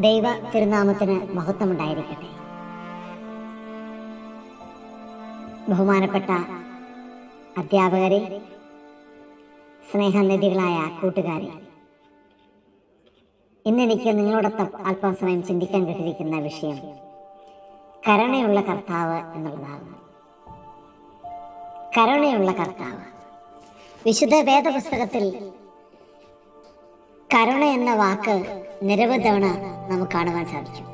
ദൈവ തിരുനാമത്തിന് മഹത്വമുണ്ടായിരിക്കട്ടെ. ബഹുമാനപ്പെട്ട അധ്യാപകരെ സ്നേഹനിധികളായ കൂട്ടുകാരെ ഇന്നെനിക്ക് നിങ്ങളോടൊപ്പം അല്പം സമയം ചിന്തിക്കാൻ കിട്ടിയിരിക്കുന്ന വിഷയം കരുണയുള്ള കർത്താവ് എന്നുള്ളതാണ്. കരുണയുള്ള കർത്താവ്. വിശുദ്ധ വേദപുസ്തകത്തിൽ കരുണ എന്ന വാക്ക് നിരവധി തവണ നമുക്ക് കാണുവാൻ സാധിക്കും.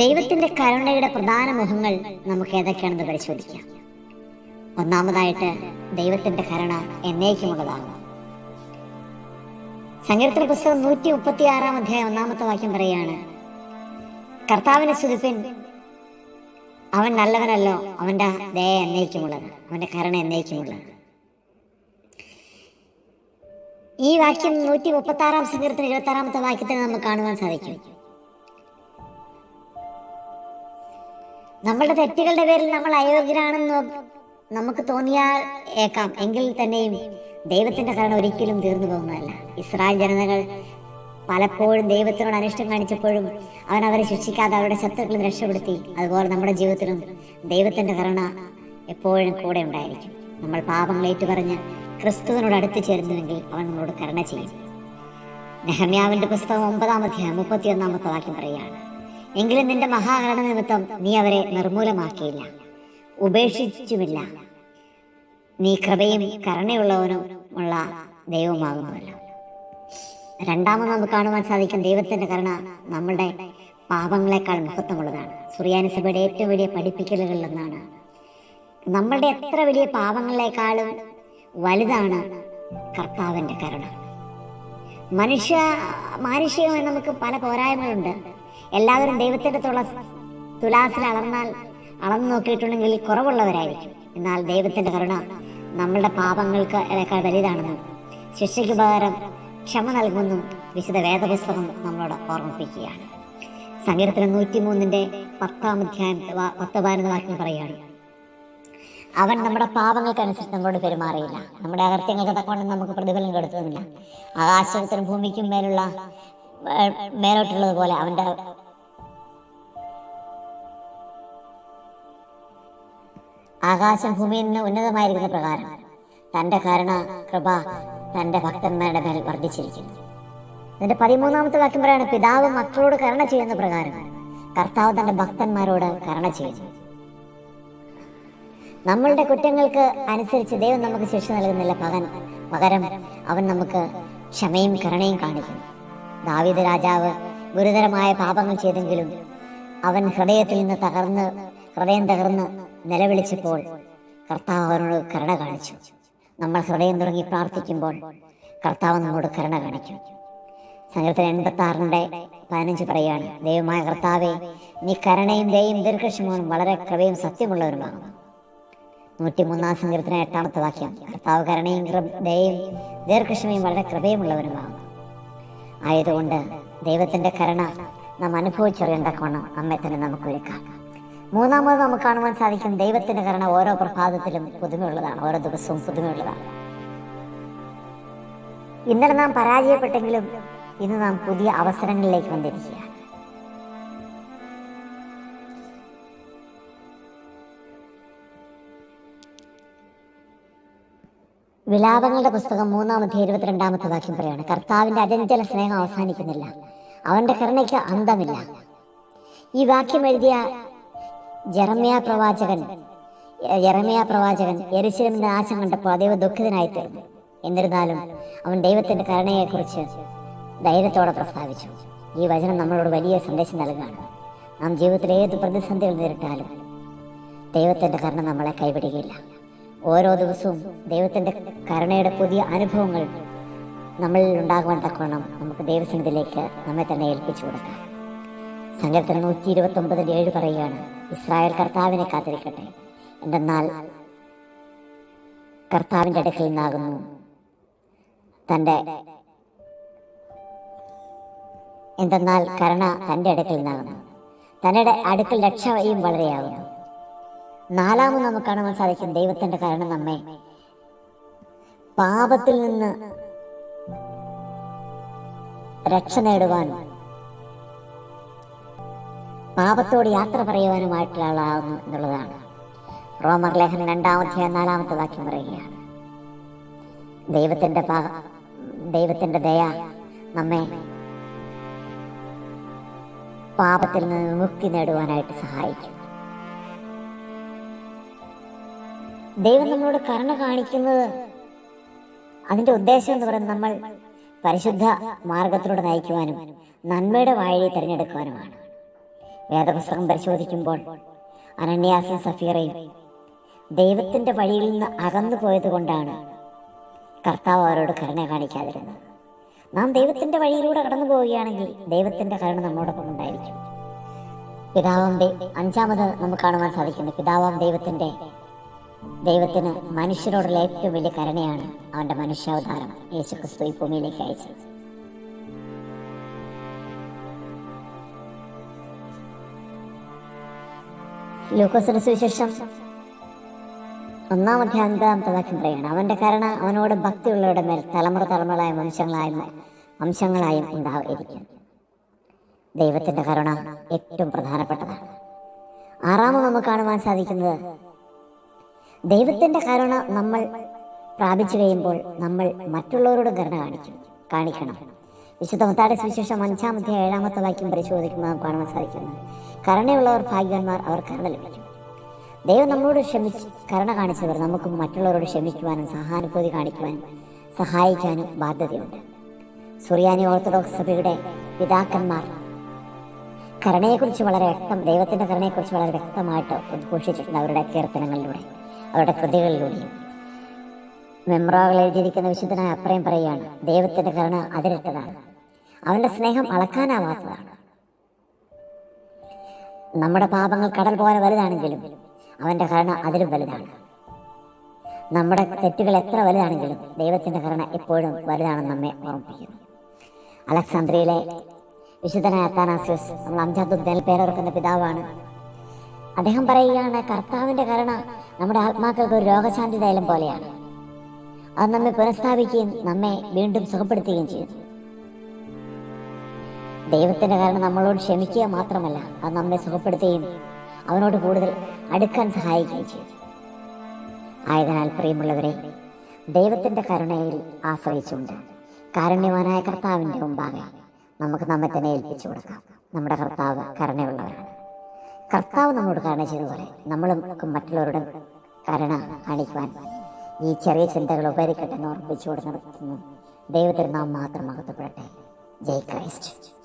ദൈവത്തിന്റെ കരുണയുടെ പ്രധാന മുഖങ്ങൾ നമുക്ക് ഏതൊക്കെയാണെന്ന് പരിശോധിക്കാം. ഒന്നാമതായിട്ട് ദൈവത്തിന്റെ കരുണ എന്നേക്കുമുള്ളതാണ് സങ്കീർത്തന പുസ്തകം നൂറ്റി മുപ്പത്തി ആറാം അധ്യായം ഒന്നാമത്തെ വാക്യം പറയാണ് കർത്താവിന്റെ സ്തുതിപ്പിൻ അവൻ നല്ലവനല്ലോ. അവന്റെ ദയ എന്നേക്കുമുള്ളത് അവന്റെ കരുണ എന്നേക്കുമുള്ളത് ഈ വാക്യം നൂറ്റി മുപ്പത്തി ആറാം സങ്കീർത്തന ഇരുപത്തി ആറാമത്തെ വാക്യത്തിൽ നമുക്ക് കാണുവാൻ സാധിക്കും. നമ്മളുടെ തെറ്റുകളുടെ പേരിൽ നമ്മൾ അയോഗ്യരാണെന്ന് നമുക്ക് തോന്നിയാൽ ഏക്കാം എങ്കിൽ തന്നെയും ദൈവത്തിന്റെ കരുണ ഒരിക്കലും തീർന്നു പോകുന്നതല്ല. ഇസ്രായേൽ ജനതകൾ പലപ്പോഴും ദൈവത്തിനോട് അനിഷ്ടം കാണിച്ചപ്പോഴും അവൻ അവരെ ശിക്ഷിക്കാതെ അവരുടെ ശത്രുക്കളിൽ രക്ഷപ്പെടുത്തി. അതുപോലെ നമ്മുടെ ജീവിതത്തിലും ദൈവത്തിന്റെ കരുണ എപ്പോഴും കൂടെ ഉണ്ടായിരിക്കും. നമ്മൾ പാപങ്ങൾ ഏറ്റുപറഞ്ഞ് ക്രിസ്തുവിനോട് അടുത്ത് ചേരുന്നുവെങ്കിൽ അവൻ നമ്മളോട് കരുണ ചെയ്യും. നെഹമ്യാവിന്റെ പുസ്തകം ഒമ്പതാം അധ്യായം മുപ്പത്തിയൊന്നാമത്തെ വാക്യം പറയുകയാണ്. എങ്കിലും നിന്റെ മഹാകരണ നിമിത്തം നീ അവരെ നിർമൂലമാക്കിയില്ല ഉപേക്ഷിച്ചുമില്ല. നീ കൃപയും കരുണയുള്ളവനും ഉള്ള ദൈവമാകുന്നുവല്ലോ രണ്ടാമത് നമുക്ക് കാണുവാൻ സാധിക്കും ദൈവത്തിന്റെ കരുണ നമ്മളുടെ പാപങ്ങളെക്കാൾ മഹത്വമുള്ളതാണ്. സുറിയാനി സഭയുടെ ഏറ്റവും വലിയ പഠിപ്പിക്കലുകളിലൊന്നാണ്. നമ്മളുടെ എത്ര വലിയ പാപങ്ങളെക്കാളും വലുതാണ് കർത്താവിന്റെ കരുണ. മനുഷ്യ മാനുഷികമായി നമുക്ക് പല പോരായ്മകളുണ്ട്. എല്ലാവരും ദൈവത്തിന്റെ തുള തുലാസിൽ അളർന്നാൽ അളന്നു നോക്കിയിട്ടുണ്ടെങ്കിൽ കുറവുള്ളവരായിരിക്കും. എന്നാൽ ദൈവത്തിന്റെ കരുണ നമ്മളുടെ പാപങ്ങൾക്ക് വലുതാണെന്നും ശിക്ഷയ്ക്ക് പകരം ക്ഷമ നൽകുമെന്നും വിശുദ്ധ വേദപുസ്തകം നമ്മളോട് ഓർമ്മിപ്പിക്കുകയാണ്. സങ്കീർത്തനം നൂറ്റിമൂന്നിന്റെ പത്താം അധ്യായം പത്ത് പതിനൊന്ന് വാക്യം പറയുകയാണ്. അവൻ നമ്മുടെ പാപങ്ങൾക്കനുസരിച്ച് നമ്മളോട് പെരുമാറിയില്ല. നമ്മുടെ അകൃത്യങ്ങൾക്ക് തക്കൊണ്ട് നമുക്ക് പ്രതിഫലം കൊടുത്തതുമില്ല. ആകാശത്തിനും ഭൂമിക്കും മേലുള്ള മേലോട്ടുള്ളത് പോലെ അവന്റെ ആകാശം ഭൂമിയിൽ നിന്ന് ഉന്നതമായിരിക്കുന്ന പ്രകാരം തന്റെ കരുണ കൃപ തന്റെ ഭക്തന്മാരുടെ മേൽ വർദ്ധിച്ചിരിക്കുന്നു. ഇതിന്റെ പതിമൂന്നാമത്തെ വാക്യം പറയാണ് പിതാവ് മക്കളോട് കരുണ ചെയ്യുന്ന പ്രകാരം കർത്താവ് തന്റെ ഭക്തന്മാരോട് കരുണ ചെയ്യുന്നു. നമ്മളുടെ കുറ്റങ്ങൾക്ക് അനുസരിച്ച് ദൈവം നമുക്ക് ശിക്ഷ നൽകുന്നില്ല. പകൻ പകരം അവൻ നമുക്ക് ക്ഷമയും കരുണയും കാണിക്കുന്നു. ദാവീദ് രാജാവ് ഗുരുതരമായ പാപങ്ങൾ ചെയ്തെങ്കിലും അവൻ ഹൃദയത്തിൽ നിന്ന് തകർന്ന് ഹൃദയം തകർന്ന് നിലവിളിച്ചപ്പോൾ കർത്താവ് അവനോട് കരുണ കാണിച്ചു. നമ്മൾ ഹൃദയം തുടങ്ങി പ്രാർത്ഥിക്കുമ്പോൾ കർത്താവ് നമ്മോട് കരുണ കാണിക്കും. സങ്കീർത്തനം എൺപത്തി ആറിന്റെ പതിനഞ്ച് പറയുകയാണ് ദൈവമായ കർത്താവെ നീ കരുണയും ദയയും ദീർഘക്ഷമവും വളരെ കൃപയും സത്യമുള്ളവരുമാകുന്നു നൂറ്റിമൂന്നാം സങ്കീർത്തനം എട്ടാമത്തെ വാക്യം കർത്താവ് കരുണയും ദയയും ദീർഘക്ഷമയും വളരെ കൃപയുമുള്ളവരുമാകുന്നു ആയതുകൊണ്ട് ദൈവത്തിന്റെ കരുണ നാം അനുഭവിച്ചറിയേണ്ട കോണം നമ്മെ തന്നെ നമുക്ക് ഒരുക്കാം. മൂന്നാമത് നമുക്ക് കാണുവാൻ സാധിക്കും ദൈവത്തിന്റെ കരുണ ഓരോ പ്രഭാതത്തിലും പുതുമയുള്ളതാണ് ഓരോ ദിവസവും പുതുമയുള്ളതാണ്. ഇന്നലെ നാം പരാജയപ്പെട്ടെങ്കിലും ഇന്ന് നാം പുതിയ അവസരങ്ങളിലേക്ക് വന്നിരിക്കുകയാണ്. വിലാപങ്ങളുടെ പുസ്തകം മൂന്നാമത്തെ ഇരുപത്തിരണ്ടാമത്തെ വാക്യം പറയാണ് കർത്താവിന്റെ അജഞ്ചല സ്നേഹം അവസാനിക്കുന്നില്ല അവന്റെ കരുണയ്ക്ക് അന്തമില്ല. ഈ വാക്യം എഴുതിയ ജെറമ്യ പ്രവാചകൻ ജെറമ്യ പ്രവാചകൻ യെരുശലേമിന്റെ നാശം കണ്ടപ്പോൾ അതീവ ദുഃഖിതനായി തീർന്നു. എന്നിരുന്നാലും അവൻ ദൈവത്തിന്റെ കരുണയെക്കുറിച്ച് ധൈര്യത്തോടെ പ്രസ്താവിച്ചു. ഈ വചനം നമ്മളോട് വലിയ സന്ദേശം നൽകുകയാണ്. നാം ജീവിതത്തിൽ ഏത് പ്രതിസന്ധികൾ നേരിട്ടാലും ദൈവത്തിന്റെ കരുണ നമ്മളെ കൈവിടുകയില്ല. ഓരോ ദിവസവും ദൈവത്തിന്റെ കരുണയുടെ പുതിയ അനുഭവങ്ങൾ നമ്മളിൽ ഉണ്ടാകുവാൻ തക്കവണ്ണം നമുക്ക് ദൈവസന്നിധിയിലേക്ക് നമ്മെ തന്നെ ഏൽപ്പിച്ചു കൊടുക്കാം. സങ്കീർത്തനം നൂറ്റി ഇരുപത്തി ഒമ്പതിന്റെ ഏഴ് പറയുകയാണ് ഇസ്രായേൽ കർത്താവിനെ കാത്തിരിക്കട്ടെ. എന്തെന്നാൽ കർത്താവിന്റെ അടുക്കൽ നിന്നാകുന്നു തന്റെ എന്തെന്നാൽ കരുണ തന്റെ അടുക്കൽ നിന്നാകുന്നു തന്റെ അടുക്കൽ രക്ഷയും വളരെയാകുന്നു. നാലാമത് നമുക്ക് കാണുവാൻ സാധിക്കും ദൈവത്തിന്റെ കരുണ നമ്മെ പാപത്തിൽ നിന്ന് രക്ഷ നേടുവാനും പാപത്തോട് യാത്ര പറയുവാനുമായിട്ടുള്ള ആളാകുന്നു എന്നുള്ളതാണ്. റോമർ ലേഖനം രണ്ടാമത്തെ നാലാമത്തെ വാക്യം പറയുകയാണ്. പാ ദൈവത്തിന്റെ ദയ നമ്മെ പാപത്തിൽ നിന്ന് മുക്തി നേടുവാനായിട്ട് സഹായിക്കും. ദൈവം നമ്മളോട് കരുണ കാണിക്കുന്നത് അതിന്റെ ഉദ്ദേശം എന്ന് പറയുന്നത് നമ്മൾ പരിശുദ്ധ മാർഗത്തിലൂടെ നയിക്കുവാനും നന്മയുടെ വഴി തിരഞ്ഞെടുക്കുവാനുമാണ്. വേദപുസ്തകം പരിശോധിക്കുമ്പോൾ അനന്യാസും സഫീറയും ദൈവത്തിന്റെ വഴിയിൽ നിന്ന് അകന്നു പോയതുകൊണ്ടാണ് കർത്താവ് അവരോട് കരുണ കാണിക്കാതിരുന്നത്. നാം ദൈവത്തിന്റെ വഴിയിലൂടെ കടന്നു പോവുകയാണെങ്കിൽ ദൈവത്തിന്റെ കരുണ നമ്മോടൊപ്പം ഉണ്ടായിരിക്കും. പിതാവാം അഞ്ചാമത് നമുക്ക് കാണുവാൻ സാധിക്കുന്നു. പിതാവാം ദൈവത്തിന്റെ ദൈവത്തിന് മനുഷ്യരോടുള്ള ഏറ്റവും വലിയ കരുണയാണ് അവന്റെ മനുഷ്യാവതാരം യേശുക്രിസ്തു ഈ ഭൂമിയിലേക്ക് അയച്ചത്. ലൂക്കോസിന്റെ സുവിശേഷം. ഒന്നാമത്തെ അഞ്ചാമത്തെ വാക്യം പറയണം അവന്റെ കരുണ അവനോട് ഭക്തിയുള്ളവരുടെ മേൽ തലമുറ തലമുറയായ വംശങ്ങളായും വംശങ്ങളായും ഉണ്ടായിരിക്കും. ദൈവത്തിന്റെ കരുണ ഏറ്റവും പ്രധാനപ്പെട്ടതാണ്. ആറാമ നമുക്ക് കാണുവാൻ സാധിക്കുന്നത് ദൈവത്തിന്റെ കരുണ നമ്മൾ പ്രാപിച്ചു കഴിയുമ്പോൾ നമ്മൾ മറ്റുള്ളവരോട് കരുണ കാണിക്കും കാണിക്കണം. വിശുദ്ധ മത്താടെ സുവിശേഷം അഞ്ചാമത്തെ ഏഴാമത്തെ വാക്യം പരിശോധിക്കുമ്പോൾ നമുക്ക് കാണുവാൻ സാധിക്കുന്നത് കരുണയുള്ളവർ ഭാഗ്യവാന്മാർ അവർ കരുണ ലഭിക്കും ദൈവം നമ്മളോട് ക്ഷമിച്ച് കരുണ കാണിച്ചവർ നമുക്ക് മറ്റുള്ളവരോട് ക്ഷമിക്കുവാനും സഹാനുഭൂതി കാണിക്കുവാനും സഹായിക്കാനും ബാധ്യതയുണ്ട്. സുറിയാനി ഓർത്തഡോക്സ് സഭയുടെ പിതാക്കന്മാർ കരുണയെക്കുറിച്ച് വളരെ വ്യക്തം ദൈവത്തിന്റെ കരുണയെക്കുറിച്ച് വളരെ വ്യക്തമായിട്ട് ഉദ്ഘോഷിച്ചിട്ടുണ്ട് അവരുടെ കീർത്തനങ്ങളിലൂടെ അവരുടെ കൃതികളിലൂടെയും. മെമ്രോകൾ എഴുതിയിരിക്കുന്ന വിശുദ്ധനായ അപ്രയം പറയുകയാണ് ദൈവത്തിന്റെ കരുണ അതിരട്ടതാണ്. അവന്റെ സ്നേഹം അളക്കാനാവാത്തതാണ്. നമ്മുടെ പാപങ്ങൾ കടൽ പോലെ വലുതാണെങ്കിലും അവന്റെ കരുണ അതിലും വലുതാണ്. നമ്മുടെ തെറ്റുകൾ എത്ര വലുതാണെങ്കിലും ദൈവത്തിന്റെ കരുണ എപ്പോഴും വലുതാണെന്ന് നമ്മെ ഓർമ്മിപ്പിക്കുന്നു. അലക്സാന്ദ്രിയയിലെ വിശുദ്ധനായ അത്താനാസ്യൂസ് നമ്മൾ അഞ്ചാത്തു പേരോർക്കുന്ന പിതാവാണ്. അദ്ദേഹം പറയുകയാണ് കർത്താവിന്റെ കരുണ നമ്മുടെ ആത്മാക്കൾക്ക് ഒരു രോഗശാന്തി തൈലം പോലെയാണ്. അത് നമ്മെ പുനഃസ്ഥാപിക്കുകയും നമ്മെ വീണ്ടും സുഖപ്പെടുത്തുകയും ചെയ്യുന്നു. ദൈവത്തിന്റെ കാരണം നമ്മളോട് ക്ഷമിക്കുക മാത്രമല്ല അത് നമ്മെ സുഖപ്പെടുത്തുകയും അവനോട് കൂടുതൽ അടുക്കാൻ സഹായിക്കുകയും ചെയ്തു ആയതിനാൽ പ്രിയമുള്ളവരെ ദൈവത്തിന്റെ കരുണയിൽ ആശ്രയിച്ചുകൊണ്ട് കാരുണ്യവാനായ കർത്താവിന്റെ മുമ്പാകെ നമുക്ക് നമ്മെ തന്നെ ഏൽപ്പിച്ചു കൊടുക്കാം. നമ്മുടെ കർത്താവ് കരുണയുള്ളവരാണ്. കർത്താവ് നമ്മളോട് കരുണ ചെയ്തതുപോലെ നമ്മളും മറ്റുള്ളവരുടെ കരുണ കാണിക്കുവാൻ ഈ ചെറിയ ചിന്തകൾ ഉപകരിക്കട്ടെ എന്ന് ഓർമ്മിച്ചുകൊണ്ട് നടത്തുന്നു ദൈവത്തിന് നാം മാത്രം അകത്തപ്പെടട്ടെ ജയ് ക്രൈസ്റ്റ്.